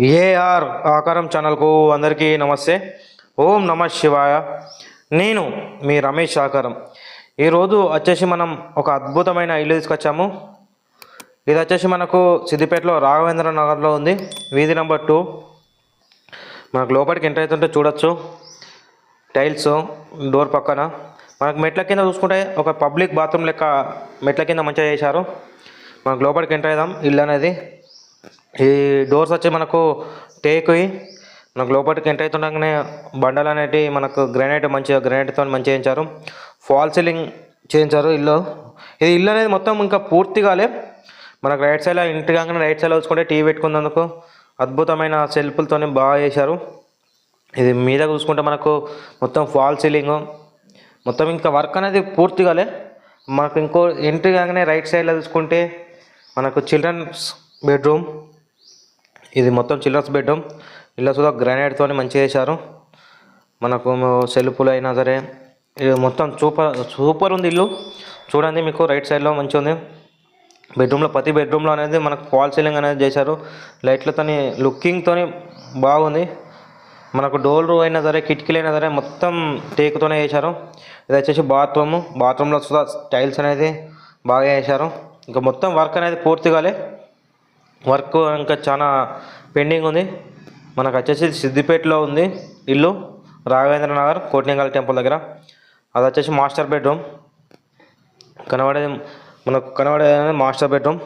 AR ఆకారం ఛానల్కు అందరికీ నమస్తే. ఓం నమ శివాయ. నేను మీ రమేష్ ఆకారం. ఈరోజు వచ్చేసి మనం ఒక అద్భుతమైన ఇల్లు తీసుకొచ్చాము. ఇది వచ్చేసి మనకు సిద్దిపేటలో రాఘవేంద్ర నగర్లో ఉంది. వీధి నెంబర్ టూ. మనకు లోపలికి ఎంటర్ అవుతుంటే చూడొచ్చు. టైల్స్ డోర్ పక్కన. మనకు మెట్ల కింద చూసుకుంటే ఒక పబ్లిక్ బాత్రూమ్ లెక్క మెట్ల కింద మంచిగా చేశారు. మనకు లోపలికి ఎంటర్ అవుదాం ఇల్లు అనేది. ఈ డోర్స్ వచ్చి మనకు టేక్వి మనకు లోపలికి ఎంటర్ అవుతుండగానే బండలు అనేటివి మనకు గ్రానైట్ మంచిగా గ్రానైట్తో మంచిగా చేయించారు ఫాల్ సీలింగ్ చేయించారు ఇల్లు. ఇది ఇల్లు అనేది మొత్తం ఇంకా పూర్తిగాలే మనకు రైట్ సైడ్లో ఇంటి కాగానే రైట్ సైడ్లో చూసుకుంటే టీవీ పెట్టుకున్నందుకు అద్భుతమైన సెల్ఫులతోనే బాగా చేశారు. ఇది మీద చూసుకుంటే మనకు మొత్తం ఫాల్ సీలింగ్ మొత్తం ఇంకా వర్క్ అనేది పూర్తిగాలే మనకు ఇంకో ఇంటి కాగానే రైట్ సైడ్లో చూసుకుంటే మనకు చిల్డ్రన్స్ బెడ్రూమ్ ఇది మొత్తం చిల్డ్రన్స్ బెడ్రూమ్. ఇలా సుధా గ్రానైట్తో మంచిగా చేశారు. మనకు సెల్ఫ్లు అయినా సరే ఇది మొత్తం సూపర్ సూపర్ ఉంది ఇల్లు. చూడండి మీకు రైట్ సైడ్లో మంచిగా ఉంది. బెడ్రూమ్లో ప్రతి బెడ్రూమ్లో అనేది మనకు ఫాల్ సీలింగ్ అనేది చేశారు. లైట్లతోని లుకింగ్తోని బాగుంది. మనకు డోర్లు అయినా సరే కిటికీలు అయినా సరే మొత్తం టేకుతోనే చేశారు. ఇది వచ్చేసి బాత్రూమ్. బాత్రూంలో సుధా టైల్స్ అనేది బాగా వేశారు ఇంకా మొత్తం వర్క్ అనేది పూర్తిగాలే వర్క్ ఇంకా చాలా పెండింగ్ ఉంది. మనకు వచ్చేసి సిద్దిపేటలో ఉంది ఇల్లు రాఘవేంద్ర నగర్ కోటినింగల్ టెంపుల్ దగ్గర. అది వచ్చేసి మాస్టర్ బెడ్రూమ్. కనబడేది మనకు కనబడేది మాస్టర్ బెడ్రూమ్.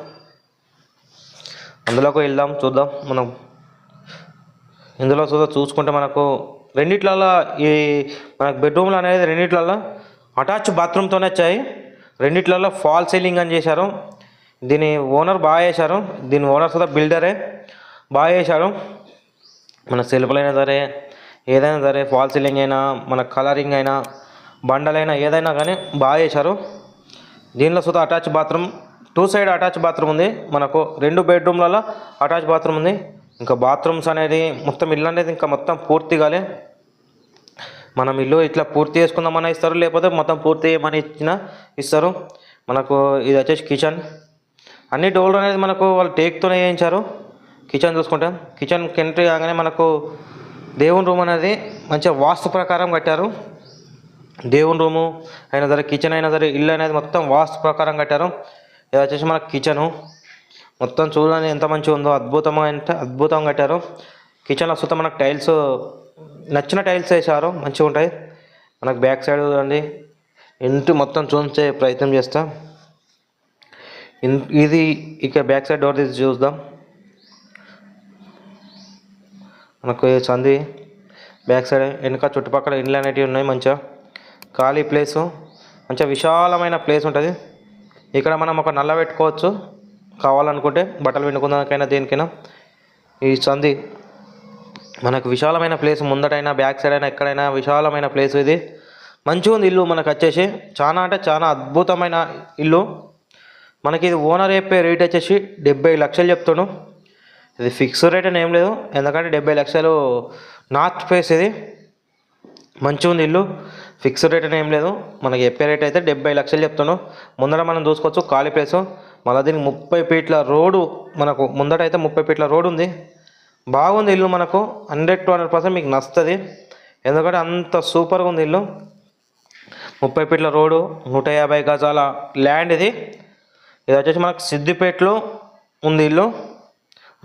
అందులోకి వెళ్దాం చూద్దాం. మనం ఇందులో చూద్దాం చూసుకుంటే మనకు రెండిట్లలో ఈ మనకు బెడ్రూమ్లు అనేది రెండిట్లలో అటాచ్ బాత్రూమ్తోనే వచ్చాయి. రెండిట్లలో ఫాల్ సీలింగ్ అని చేశారు. దీని ఓనర్ బాగా చేశారు. దీని ఓనర్ సుధా బిల్డరే. బాగా చేశారు. మన సెల్ఫ్లైనా సరే ఏదైనా సరే ఫాల్ సీలింగ్ అయినా మన కలరింగ్ అయినా బండలైనా ఏదైనా కానీ బాగా చేశారు. దీనిలో Sudha attach bathroom two side attach bathroom ఉంది. మనకు రెండు బెడ్రూమ్లలో అటాచ్ బాత్రూమ్ ఉంది. ఇంకా బాత్రూమ్స్ అనేది మొత్తం ఇల్లు అనేది ఇంకా మొత్తం పూర్తిగాలే మనం ఇల్లు ఇట్లా పూర్తి చేసుకుందామని ఇస్తారు లేకపోతే మొత్తం పూర్తి చేయమని ఇచ్చిన ఇస్తారు. మనకు ఇది వచ్చేసి కిచెన్. అన్ని డోర్లు అనేది మనకు వాళ్ళు టేక్తోనే వేయించారు కిచెన్ చూసుకుంటాం. కిచెన్ ఎంట్రీ కాగానే మనకు దేవుని రూమ్ అనేది మంచిగా వాస్తు ప్రకారం కట్టారు. దేవుని రూము అయినా సరే కిచెన్ అయినా సరే ఇల్లు అనేది మొత్తం వాస్తు ప్రకారం కట్టారు. ఇది వచ్చేసి మనకు కిచెను మొత్తం చూడడానికి ఎంత మంచిగా ఉందో అద్భుతంగా అంటే అద్భుతంగా కట్టారు. కిచెన్లో వస్తుంది మనకు టైల్స్ నచ్చిన టైల్స్ వేసారు మంచిగా ఉంటాయి. మనకు బ్యాక్ సైడ్ చూడండి. ఇంటి మొత్తం చూసే ప్రయత్నం చేస్తాను ఇది ఇక బ్యాక్ సైడ్ డోర్ తీసి చూద్దాం. మనకు చంది సంది బ్యాక్ సైడ్ వెనుక చుట్టుపక్కల ఇండ్లు అనేటివి ఉన్నాయి మంచిగా. ఖాళీ ప్లేసు మంచిగా విశాలమైన ప్లేస్ ఉంటుంది. ఇక్కడ మనం ఒక నల్ల పెట్టుకోవచ్చు కావాలనుకుంటే బట్టలు పిండుకుందానికైనా దేనికైనా. ఈ సంది మనకు విశాలమైన ప్లేస్ ముందటైనా బ్యాక్ సైడ్ అయినా ఎక్కడైనా విశాలమైన ప్లేస్ ఇది. మంచిగా ఉంది ఇల్లు మనకు వచ్చేసి. చాలా అంటే చాలా అద్భుతమైన ఇల్లు. మనకి ఇది ఓనర్ చెప్పే రేట్ వచ్చేసి డెబ్బై లక్షలు చెప్తాను ఇది ఫిక్స్ రేట్ అని ఏం లేదు. ఎందుకంటే డెబ్బై లక్షలు నార్త్ ఫేస్ ఇది. మంచిగా ఉంది ఇల్లు. ఫిక్స్ రేట్ అని ఏం లేదు. మనకి చెప్పే రేట్ అయితే డెబ్బై లక్షలు చెప్తాను ముందర మనం చూసుకోవచ్చు ఖాళీ ప్లేసు మళ్ళీ దీనికి ముప్పై ఫీట్ల రోడ్డు మనకు ముందట అయితే ముప్పై ఫీట్ల రోడ్డు ఉంది. బాగుంది ఇల్లు మనకు. హండ్రెడ్ టు హండ్రెడ్ పర్సెంట్ మీకు నచ్చుతుంది. ఎందుకంటే అంత సూపర్గా ఉంది ఇల్లు. ముప్పై ఫీట్ల రోడ్డు నూట యాభై గజాల ల్యాండ్ ఇది. ఇది వచ్చేసి మనకు సిద్దిపేటలో ఉంది ఇల్లు.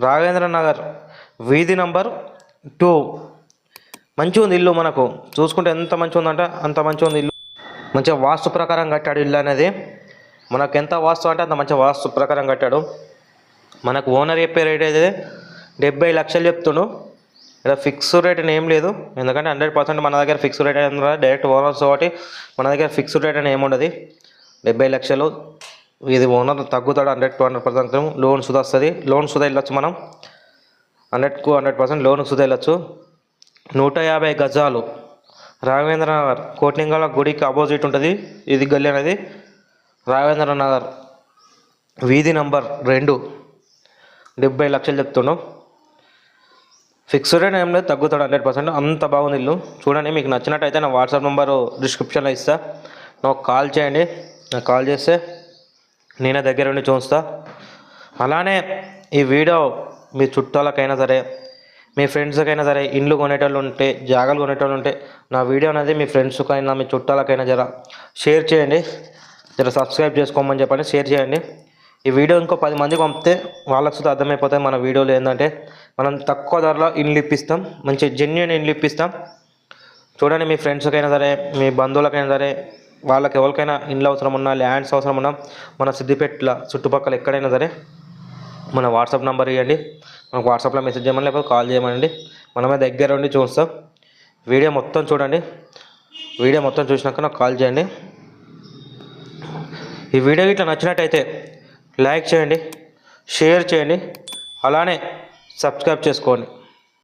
రాఘవేంద్ర నగర్ వీధి నంబర్ టూ. మంచిగా ఉంది ఇల్లు మనకు. చూసుకుంటే ఎంత మంచిగా ఉందంటే అంత మంచిగా ఉంది ఇల్లు. మంచిగా వాస్తు ప్రకారం కట్టాడు ఇల్లు అనేది. మనకు ఎంత వాస్తు అంటే అంత మంచిగా వాస్తు ప్రకారం కట్టాడు. మనకు ఓనర్ చెప్పే రేట్ అయితే డెబ్బై లక్షలు చెప్తుండు. ఇక్కడ ఫిక్స్ రేట్ అని ఏం లేదు. ఎందుకంటే హండ్రెడ్ పర్సెంట్ మన దగ్గర ఫిక్స్ రేట్ అని డైరెక్ట్ ఓనర్స్ కాబట్టి మన దగ్గర ఫిక్స్డ్ రేట్ అని ఏముండదు డెబ్బై లక్షలు ఇది owner తగ్గుతాడు hundred to hundred percent. Loan Sudha వస్తుంది లోన్ సుధా వెళ్ళొచ్చు మనం. హండ్రెడ్కు హండ్రెడ్ పర్సెంట్ లోన్ సుధా వెళ్ళొచ్చు. నూట యాభై గజాలు. రాఘవేంద్ర నగర్ కోటిలింగాల గుడికి ఆపోజిట్ ఉంటుంది. ఇది గల్లీ అనేది. రాఘవేంద్ర నగర్ వీధి నంబర్ రెండు. డెబ్బై లక్షలు చెప్తున్నాం ఫిక్స్డ్ రేట్ ఏం లేదు. తగ్గుతాడు హండ్రెడ్ పర్సెంట్. అంత బాగుంది ఇల్లు. చూడండి మీకు నచ్చినట్టయితే నా వాట్సాప్ నెంబరు డిస్క్రిప్షన్లో ఇస్తా. నాకు కాల్ చేయండి. నాకు కాల్ చేస్తే నేనే దగ్గర ఉండి చూస్తా. అలానే ఈ వీడియో మీ చుట్టాలకైనా సరే మీ ఫ్రెండ్స్కైనా సరే ఇండ్లు కొనేటోళ్ళు ఉంటే జాగాలు కొనేటోళ్ళు ఉంటే నా వీడియో అనేది మీ ఫ్రెండ్స్కైనా మీ చుట్టాలకైనా జర షేర్ చేయండి. జర సబ్స్క్రైబ్ చేసుకోమని చెప్పండి షేర్ చేయండి. ఈ వీడియో ఇంకో పది మందికి పంపితే వాళ్ళకి సుద్ధా అర్థమైపోతుంది మన వీడియోలో ఏంటంటే మనం తక్కువ ధరలో ఇండ్లు ఇప్పిస్తాం మంచి జెన్యున్ ఇండ్లు ఇప్పిస్తాం. చూడండి మీ ఫ్రెండ్స్కైనా సరే మీ బంధువులకైనా సరే వాళ్ళకి ఎవరికైనా ఇండ్లు అవసరం ఉన్నా ల్యాండ్స్ అవసరం ఉన్నా మన సిద్దిపేటల చుట్టుపక్కల ఎక్కడైనా సరే మన వాట్సాప్ నెంబర్ ఇవ్వండి మనకు వాట్సాప్లో మెసేజ్ చేయమని లేకపోతే కాల్ చేయమనండి. మనమే దగ్గర ఉండి చూస్తాం. వీడియో మొత్తం చూడండి. వీడియో మొత్తం చూసినాక నాకు కాల్ చేయండి. ఈ వీడియో ఇట్లా నచ్చినట్టయితే లైక్ చేయండి షేర్ చేయండి. అలానే సబ్స్క్రైబ్ చేసుకోండి.